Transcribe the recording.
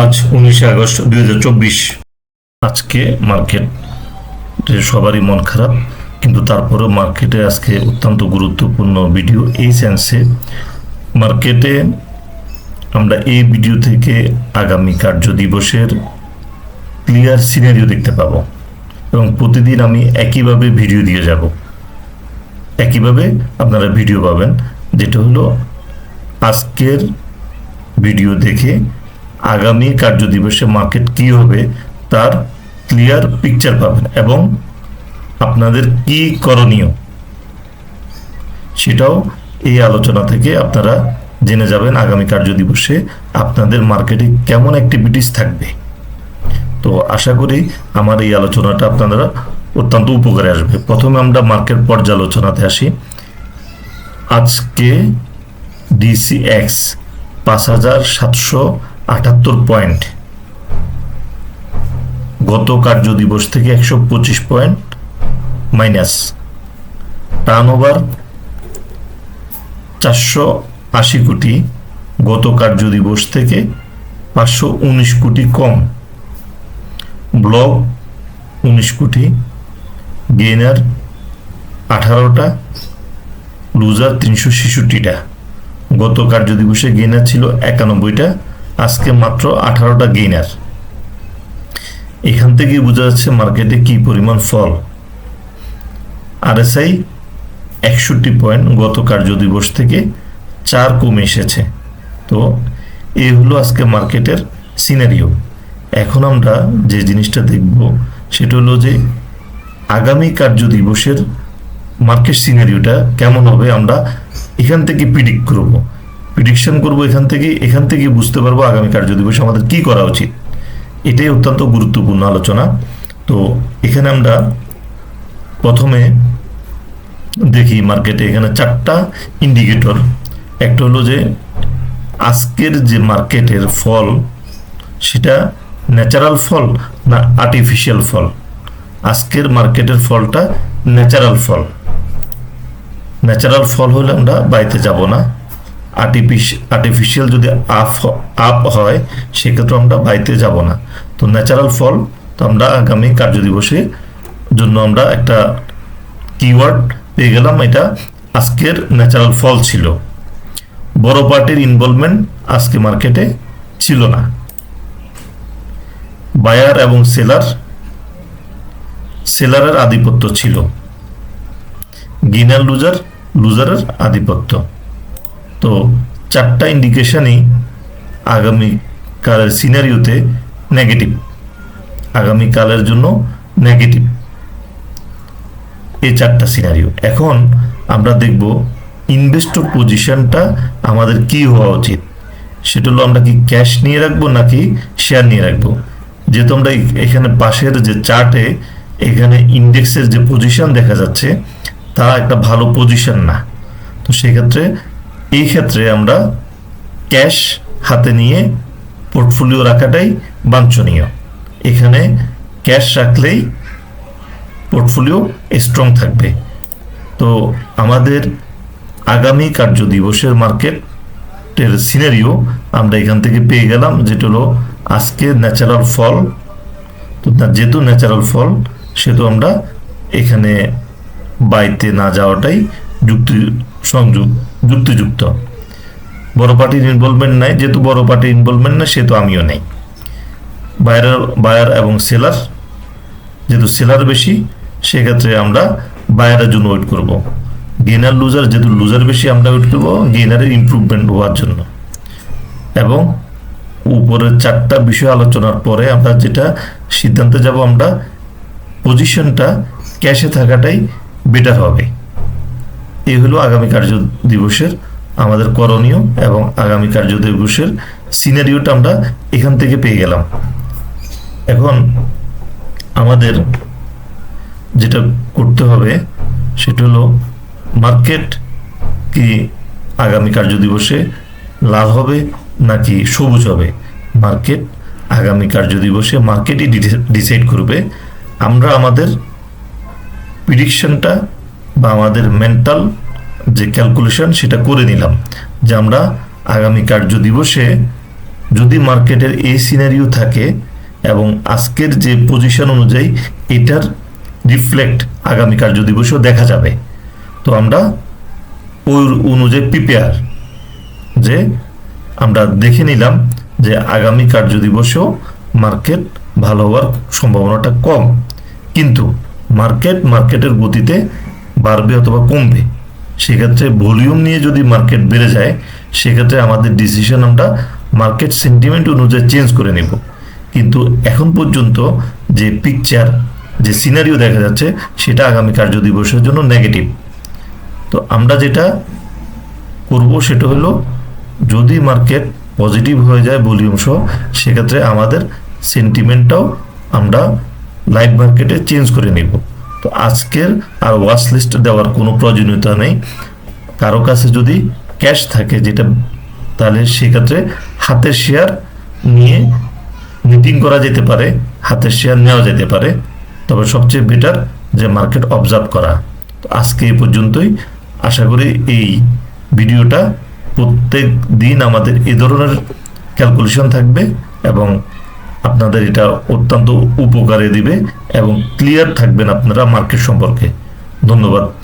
আজ উনিশে আগস্ট দুই হাজার চব্বিশ। আজকে মার্কেট সবারই মন খারাপ, কিন্তু তারপরেও মার্কেটে আজকে অত্যন্ত গুরুত্বপূর্ণ ভিডিও। এই সেন্সে মার্কেটে আমরা এই ভিডিও থেকে আগামী কার্য দিবসের ক্লিয়ার সিনারিও দেখতে পাবো এবং প্রতিদিন আমি একইভাবে ভিডিও দিয়ে যাব। একইভাবে আপনারা ভিডিও পাবেন, যেটা হলো আজকের ভিডিও দেখে আগামী কার্য দিবসে মার্কেট কী হবে তার ক্লিয়ার পিকচার পাবেন এবং আপনাদের কি করণীয় সেটাও এই আলোচনা থেকে আপনারা জেনে যাবেন আগামী কার্য দিবসে আপনাদের মার্কেটে কেমন অ্যাক্টিভিটিস থাকবে। তো আশা করি আমার এই আলোচনাটা আপনারা অত্যন্ত উপকারে আসবে। প্রথমে আমরা মার্কেট পর্যালোচনাতে আসি। আজকে ডিসিএক্স পাঁচ হাজার সাতশো আটাত্তর পয়েন্ট। গত কার্য দিবস থেকে একশো পঁচিশ পয়েন্ট মাইনাস। টার্ন ওভার চারশো আশি কোটি গত কার্য দিবস থেকে পাঁচশো উনিশ কোটি কম। ব্লক উনিশ কোটি গেনার আঠারোটা, লুজার তিনশো ছেষট্টিটা। গত কার্য দিবসে গেইনার ছিল একানব্বইটা আজকে মাত্র আঠারোটা গেইনার এখান থেকে বোঝা যাচ্ছে মার্কেটে কি পরিমাণ ফল। আরএসআই একষট্টি পয়েন্ট গত কার্য দিবস থেকে চার কমে এসেছে। তো এই হলো আজকে মার্কেটের সিনারিও। এখন আমরা যে জিনিসটা দেখব, সেটা হলো যে আগামী কার্য দিবসের মার্কেট সিনারিওটা কেমন হবে আমরা এখান থেকে প্রিডিক্ট করব। প্রিডিকশন করব এখান থেকে এখান থেকে বুঝতে পারব আগামী কার্য দিবসে আমাদের কি করা উচিত। এটাই অত্যন্ত গুরুত্বপূর্ণ আলোচনা। তো এখানে আমরা প্রথমে দেখি মার্কেটে এখানে চারটা ইন্ডিকেটর একটা হলো যে আজকের যে মার্কেটের ফল, সেটা ন্যাচারাল ফল না আর্টিফিশিয়াল ফল? আজকের মার্কেটের ফলটা ন্যাচারাল ফল। ন্যাচারাল ফল হলে আমরা বাড়িতে যাব না। আর্টিফিশিয়াল আর্টিফিশিয়াল যদি আপ আপ হয়, সেক্ষেত্রে আমরা বাড়িতে যাব না। তো ন্যাচারাল ফল তো আমরা আগামী কার্য দিবসে জন্য আমরা একটা কিওয়ার্ড পেয়ে গেলাম, এটা আজকের ন্যাচারাল ফল ছিল। বড় পার্টির ইনভলভমেন্ট আজকে মার্কেটে ছিল না। বায়ার এবং সেলার সেলারের আধিপত্য ছিল। গিনার লুজার লুজারের আধিপত্য। তো চারটা ইন্ডিকেশনই আগামী কালের সিনারিওতে নেগেটিভ আগামী কালের জন্য নেগেটিভ এই চারটা সিনারিও এখন আমরা দেখব ইনভেস্টর পজিশনটা আমাদের কি হওয়া উচিত। সেটা হলো আমরা কি ক্যাশ নিয়ে রাখব নাকি শেয়ার নিয়ে রাখব। যেহেতু আমরা এখানে পাশের যে চার্টে এখানে ইন্ডেক্সের যে পজিশন দেখা যাচ্ছে, তা একটা ভালো পজিশন না। তো সেক্ষেত্রে এই ক্ষেত্রে আমরা ক্যাশ হাতে নিয়ে পোর্টফোলিও রাখাটাই বাঞ্ছনীয়। এখানে ক্যাশ রাখলেই পোর্টফোলিও স্ট্রং থাকবে। তো আমাদের আগামী কার্য দিবসের মার্কেটের সিনারিও আমরা এখান থেকে পেয়ে গেলাম, যেটা হলো আজকে ন্যাচারাল ফল তো যেহেতু ন্যাচারাল ফল সেহেতু আমরা এখানে বাইতে না যাওয়াটাই যুক্তি সংযোগ যুক্তিযুক্ত। বড় পার্টির ইনভলভমেন্ট নাই, যেহেতু বড় পার্টির ইনভলভমেন্ট নাই, সেহেতু আমিও নেই। বায়ার বায়ার এবং সেলার যেহেতু সেলার বেশি, সেক্ষেত্রে আমরা বায়ারের জন্য ওয়েট করব। গেনার লুজার যেহেতু লুজার বেশি, আমরা ওয়েট করব গেনারের ইম্প্রুভমেন্ট হওয়ার জন্য। এবং উপরের চারটা বিষয় আলোচনার পরে আমরা যেটা সিদ্ধান্তে যাব, আমরা পজিশনটা ক্যাশে থাকাটাই বেটার হবে। এই হলো আগামী কার্য দিবসের আমাদের করণীয় এবং আগামী কার্য দিবসের সিনারিওটা আমরা এখান থেকে পেয়ে গেলাম। এখন আমাদের যেটা করতে হবে সেটা হলো মার্কেট কি আগামী কার্য দিবসে লাল হবে নাকি সবুজ হবে? মার্কেট আগামী কার্য দিবসে মার্কেটই ডিসাইড করবে। আমরা আমাদের প্রিডিকশনটা বা আমাদের মেন্টাল যে ক্যালকুলেশন সেটা করে নিলাম যে আমরা আগামী কার্য দিবসে যদি মার্কেটের এই সিনারিও থাকে এবং আজকের যে পজিশন অনুযায়ী এটার রিফ্লেক্ট আগামী কার্য দিবসেও দেখা যাবে, তো আমরা ওই অনুযায়ী প্রিপেয়ার যে আমরা দেখে নিলাম যে আগামী কার্য দিবসেও মার্কেট ভালো হওয়ার সম্ভাবনাটা কম। কিন্তু মার্কেট, মার্কেটের গতিতে বাড়বে অথবা কমবে। সেক্ষেত্রে ভলিউম নিয়ে যদি মার্কেট বেড়ে যায়, সেক্ষেত্রে আমাদের ডিসিশন আমরা মার্কেট সেন্টিমেন্ট অনুযায়ী চেঞ্জ করে নেব। কিন্তু এখন পর্যন্ত যে পিকচার যে সিনারিও দেখা যাচ্ছে, সেটা আগামী কার্য দিবসের জন্য নেগেটিভ তো আমরা যেটা করব সেটা হলো, যদি মার্কেট পজিটিভ হয়ে যায় ভলিউম সহ, সেক্ষেত্রে আমাদের সেন্টিমেন্টটাও আমরা লাইভ মার্কেটে চেঞ্জ করে নিব। তো আজকের আর ওয়াচ লিস্ট দেওয়ার কোনো প্রয়োজনীয়তা নেই। কারও কাছে যদি ক্যাশ থাকে, যেটা তাহলে সেক্ষেত্রে হাতের শেয়ার নিয়ে মিটিং করা যেতে পারে, হাতের শেয়ার নেওয়া যেতে পারে। তবে সবচেয়ে বেটার যে মার্কেট অবজার্ভ করা। তো আজকে এই পর্যন্তই। আশা করি এই ভিডিওটা প্রত্যেক দিন আমাদের এই ধরনের ক্যালকুলেশন থাকবে এবং আপনাদের এটা অত্যন্ত উপকারে দিবে এবং ক্লিয়ার থাকবেন আপনারা মার্কেট সম্পর্কে। ধন্যবাদ।